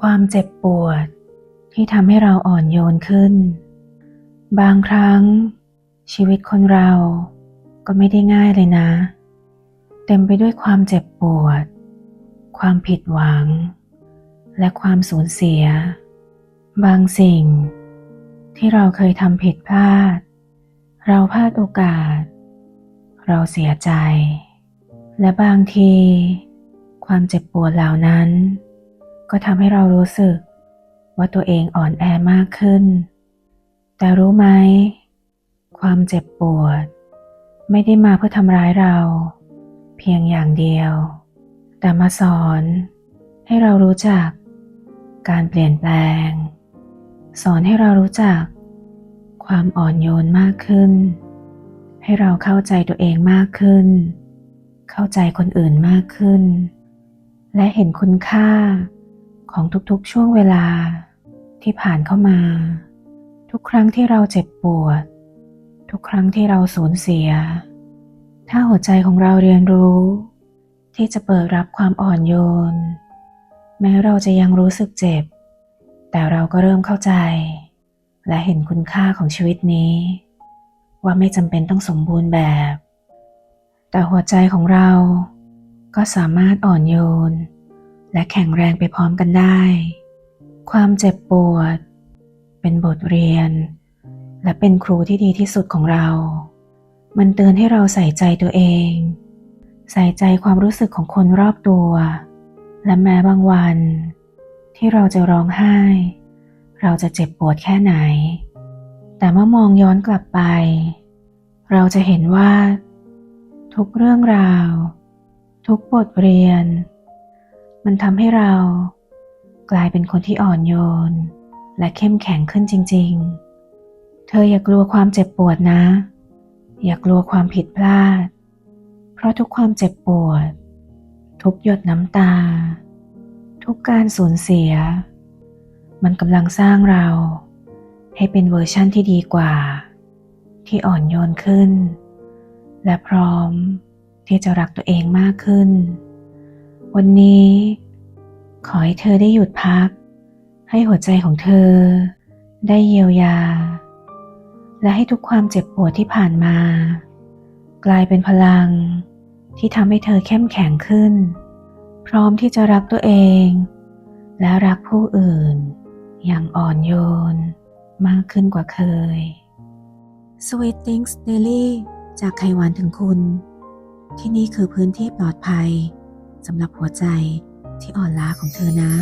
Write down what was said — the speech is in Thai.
ความเจ็บปวดที่ทำให้เราอ่อนโยนขึ้น บางครั้ง ชีวิตคนเราก็ไม่ได้ง่ายเลยนะ เต็มไปด้วยความเจ็บปวด ความผิดหวัง และความสูญเสีย บางสิ่ง ที่เราเคยทำผิดพลาด เราพลาดโอกาส เราเสียใจ และบางที ความเจ็บปวดเหล่านั้น ก็ทำให้เรารู้สึก ว่าตัวเองอ่อนแอมากขึ้น แต่รู้ไหม ความเจ็บปวด ไม่ได้มาเพื่อทำร้ายเรา เพียงอย่างเดียว แต่มาสอน ให้เรารู้จัก การเปลี่ยนแปลง สอนให้เรารู้จัก ความอ่อนโยนมากขึ้น ให้เราเข้าใจตัวเองมากขึ้น เข้าใจคนอื่นมากขึ้นและเห็นคุณค่า ของทุกๆช่วงเวลาที่ผ่านเข้ามา ทุกครั้งที่เราเจ็บปวด ทุกครั้งที่เราสูญเสีย ถ้าหัวใจของเราเรียนรู้ ที่จะเปิดรับความอ่อนโยน แม้เราจะยังรู้สึกเจ็บ แต่เราก็เริ่มเข้าใจ และเห็นคุณค่าของชีวิตนี้ ว่าไม่จำเป็นต้องสมบูรณ์แบบ แต่หัวใจของเราก็สามารถอ่อนโยน และแข็งแรงไปพร้อมกันได้ ความเจ็บปวด เป็นบทเรียน และเป็นครูที่ดีที่สุดของเรา มันเตือนให้เราใส่ใจตัวเอง ใส่ใจความรู้สึกของคนรอบตัว และแม้บางวัน ที่เราจะร้องไห้ เราจะเจ็บปวดแค่ไหน แต่เมื่อมองย้อนกลับไป เราจะเห็นว่า ทุกเรื่องราว ทุกบทเรียน มันทำให้เรา กลายเป็นคนที่อ่อนโยน และเข้มแข็งขึ้นจริง ๆ เธออย่ากลัวความเจ็บปวดนะ อย่ากลัวความผิดพลาด เพราะทุกความเจ็บปวด ทุกหยดน้ำตา ทุกการสูญเสีย มันกำลังสร้างเรา ให้เป็นเวอร์ชั่นที่ดีกว่า ที่อ่อนโยนขึ้น และพร้อมที่จะรักตัวเองมากขึ้น วันนี้ ขอให้เธอได้หยุดพัก ให้หัวใจของเธอ ได้เยียวยา และให้ทุกความเจ็บปวดที่ผ่านมา กลายเป็นพลังที่ทำให้เธอเข้มแข็งขึ้น พร้อมที่จะรักตัวเอง และรักผู้อื่น อย่างอ่อนโยน มากขึ้นกว่าเคย Sweet Things Daily จากไขหวานถึงคุณ ที่นี่คือพื้นที่ปลอดภัย สำหรับหัวใจที่อ่อนล้าของเธอนะ